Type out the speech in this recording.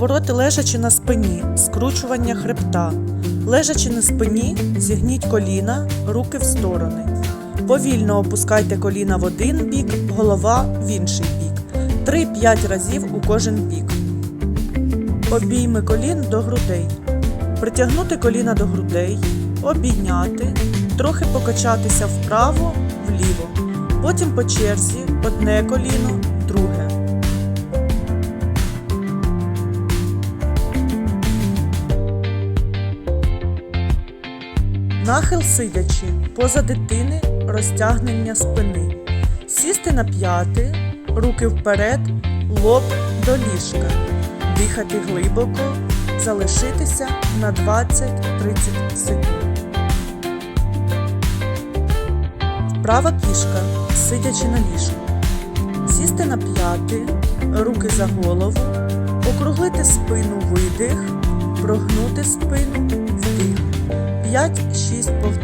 Повороти лежачи на спині, скручування хребта. Лежачи на спині, зігніть коліна, руки в сторони. Повільно опускайте коліна в один бік, голова в інший бік. 3-5 разів у кожен бік. Обійми колін до грудей. Притягнути коліна до грудей, обійняти, трохи покачатися вправо, вліво. Потім по черзі одне коліно, Нахил сидячи, поза дитини, розтягнення спини. Сісти на п'яти, руки вперед, лоб до ліжка. Дихати глибоко, залишитися на 20-30 секунд. Права кішка, сидячи на ліжку. Сісти на п'яти, руки за голову, округлити спину видих, прогнути спину вдих. 5-6 повторів.